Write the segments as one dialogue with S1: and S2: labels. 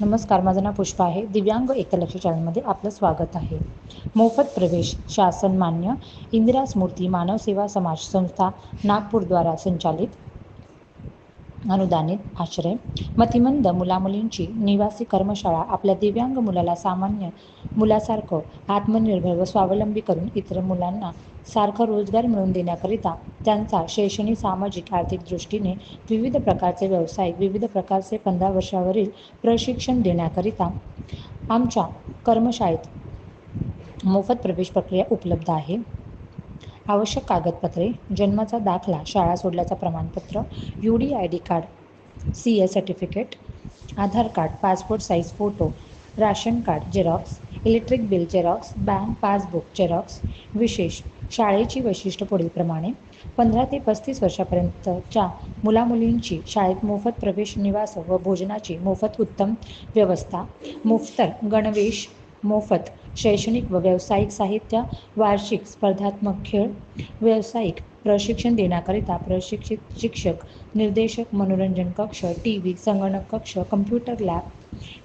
S1: नमस्कार माझं नाव पुष्पा आहे. दिव्यांग एकलक्ष चॅनलमध्ये आपलं स्वागत आहे. मोफत प्रवेश शासन मान्य इंदिरा स्मृती मानव सेवा समाज संस्था नागपूरद्वारा संचालित अनुदानित आश्रय मतिमंद मुलामुलींची निवासी कर्मशाळा आपल्या दिव्यांग मुलाला सामान्य मुलासारखं आत्मनिर्भर व स्वावलंबी करून इतर मुलांना सारखा रोजगार मिळवून देण्याकरिता त्यांचा शैक्षणिक सामाजिक आर्थिक दृष्टीने विविध प्रकारचे व्यावसायिक विविध प्रकारचे पंधरा वर्षावरील प्रशिक्षण देण्याकरिता आमच्या कर्मशाळेत मोफत प्रवेश प्रक्रिया उपलब्ध आहे. आवश्यक कागदपत्रे जन्माचा दाखला शाळा सोडल्याचं प्रमाणपत्र U D I D card C A certificate Aadhaar card passport size photo ration card Xerox electric bill Xerox bank passbook Xerox विशेष शाळेची वैशिष्ट्य पुढीलप्रमाणे पंधरा ते पस्तीस वर्षापर्यंतच्या मुलामुलींची शाळेत मोफत प्रवेश निवास व भोजनाची मोफत उत्तम व्यवस्था मुफ्तर गणवेश मोफत शैक्षणिक व व्यावसायिक साहित्य वार्षिक स्पर्धात्मक खेळ व्यावसायिक प्रशिक्षण देण्याकरिता प्रशिक्षित शिक्षक निर्देशक मनोरंजन कक्ष टी व्ही संगणक कक्ष कम्प्युटर लॅब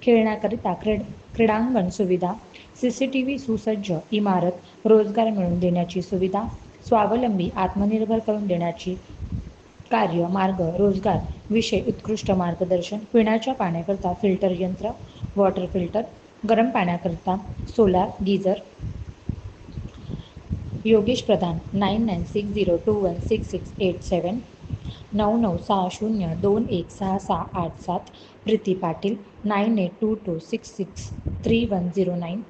S1: खेळण्याकरिता क्रीड क्रीडांगण सुविधा सी सी टी व्ही सुसज्ज इमारत रोजगार मिळवून देण्याची सुविधा स्वावलंबी आत्मनिर्भर करून देण्याची कार्य मार्ग रोजगार विषय उत्कृष्ट मार्गदर्शन पिण्याच्या पाण्याकरता फिल्टर यंत्र वॉटर फिल्टर गरम पाण्याकरिता solar geyser Yogesh Pradhan nine nine six zero two one six six eight seven नऊ नऊ सहा शून्य दोन एक सहा सहा आठ सात Preeti Patil nine eight two two six six three one zero nine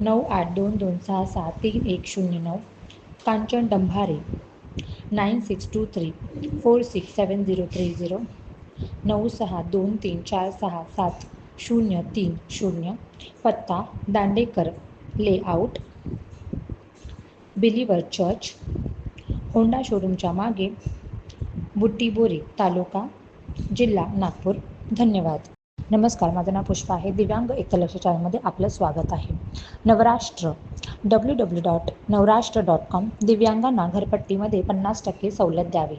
S1: नऊ आठ दोन दोन सहा सहा तीन एक शून्य नऊ Kanchan Dambhare nine six two three four six seven zero three zero नऊ सहा दोन तीन चार सहा सात शून्य तीन शून्य पत्ता Dandekar layout believer church Honda शोरूमच्या मागे बुट्टीबोरी तालुका जिल्हा नागपूर. धन्यवाद. नमस्कार माझं नाव पुष्पा आहे. दिव्यांग एकलक्ष चॅनलमध्ये आपलं स्वागत आहे. Navarashtra. W W dot Navarashtra dot com दिव्यांगांना घरपट्टीमध्ये पन्नास टक्के सवलत द्यावी.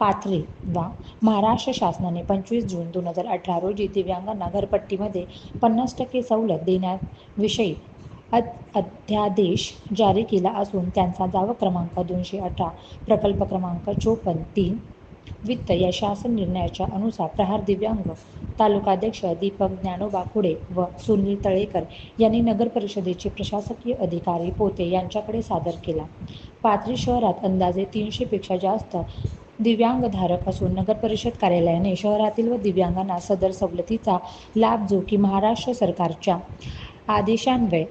S1: पाथरी वा महाराष्ट्र शासनाने पंचवीस जून दोन हजार अठरा रोजी दिव्यांगांना घरपट्टीमध्ये पन्नास टक्के सवलत देण्याविषयी अध्यादेश जारी केला असून त्यांचा दावा क्रमांक दोनशे अठरा प्रकल्प क्रमांक चोपन्न तीन वित्त या शासन निर्णयाच्या अनुसार प्रहार दिव्यांग तालुकाध्यक्ष दीपक ज्ञानोबा खुडे व सुनील तळेकर यांनी नगर परिषदेचे प्रशासकीय अधिकारी पोते यांच्याकडे सादर केला. पाथरी शहरात अंदाजे तीनशेपेक्षा जास्त दिव्यांगधारक असून नगर परिषद कार्यालयाने शहरातील व दिव्यांगांना सदर सवलतीचा लाभ जो की महाराष्ट्र सरकारच्या आदेशान्वये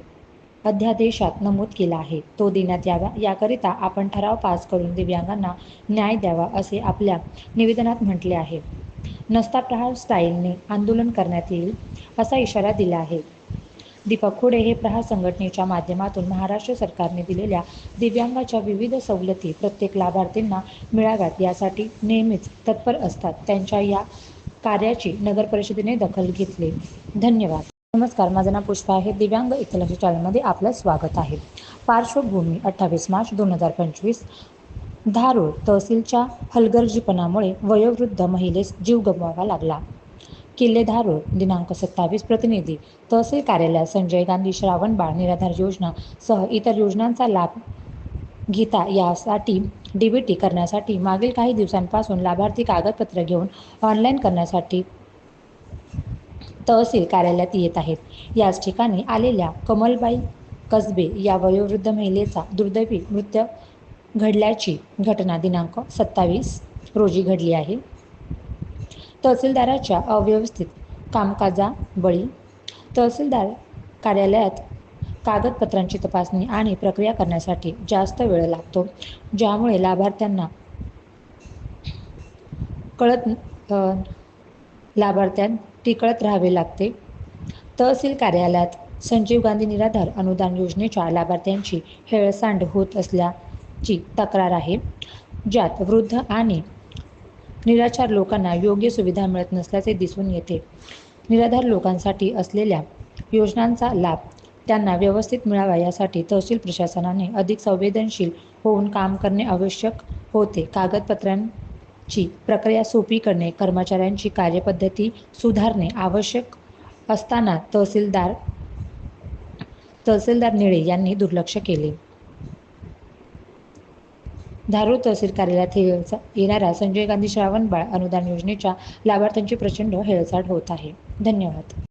S1: अध्यादेशात नमूद केला आहे. तो देण्यात यावा. याकरिता आपण ठराव पास करून दिव्यांगांना न्याय द्यावा असे आपल्या निवेदनात म्हटले आहे. नस्ता प्रहार स्टाईलने आंदोलन करण्यात येईल असा इशारा दिला आहे. दीपक खोडे हे प्रहार संघटनेच्या माध्यमातून महाराष्ट्र सरकारने दिलेल्या दिव्यांगाच्या विविध सवलती प्रत्येक लाभार्थींना मिळाव्यात यासाठी नेहमीच तत्पर असतात. त्यांच्या या कार्याची नगर परिषदेने दखल घेतली. धन्यवाद. नमस्कार माझं नाव पुष्पा आहे. दिव्यांग इतलक्ष चॅनलमध्ये आपलं स्वागत आहे. पार्श्वभूमी अठ्ठावीस मार्च दोन हजार पंचवीस धारूळ तहसीलच्या हलगर्जीपणामुळे वयोवृद्ध महिलेस जीव गमवावा लागला. किल्ले धारूळ दिनांक सत्तावीस प्रतिनिधी तहसील कार्यालयात संजय गांधी श्रावण बाळ निराधार योजना सह इतर योजनांचा लाभ घेता यासाठी डी बी टी करण्यासाठी मागील काही दिवसांपासून लाभार्थी कागदपत्र घेऊन ऑनलाईन करण्यासाठी तहसील कार्यालयात येत आहेत. याच ठिकाणी आलेल्या कमलबाई कसबे या वयोवृद्ध महिलेचा दुर्दैवी मृत्यू घडल्याची घटना दिनांक सत्तावीस रोजी घडली आहे. तहसीलदाराच्या अव्यवस्थित कामकाजा बळी तहसीलदार कार्यालयात कागदपत्रांची तपासणी आणि प्रक्रिया करण्यासाठी जास्त वेळ लागतो ज्यामुळे लाभार्थ्यांना कळत लाभार्थ्यां टिकळत राहावे लागते. तहसील कार्यालयात संजीव गांधी निराधार अनुदान योजनेच्या लाभार्थ्यांची हेळसांड होत असल्याची तक्रार आहे. ज्यात वृद्ध आणि निराचार लोकांना योग्य सुविधा मिळत नसल्याचे दिसून येते. निराधार लोकांसाठी असलेल्या योजनांचा लाभ त्यांना व्यवस्थित मिळावा यासाठी तहसील प्रशासनाने अधिक संवेदनशील होऊन काम करणे आवश्यक होते. कागदपत्रां ची प्रक्रिया सोपी करणे कर्मचाऱ्यांची कार्यपद्धती सुधारणे आवश्यक असताना तहसीलदार तहसीलदार निळे यांनी दुर्लक्ष केले. धारूर तहसील कार्यालयात येणाऱ्या संजय गांधी श्रावण बाळ अनुदान योजनेच्या लाभार्थ्यांची प्रचंड हेळसाट होत आहे. धन्यवाद.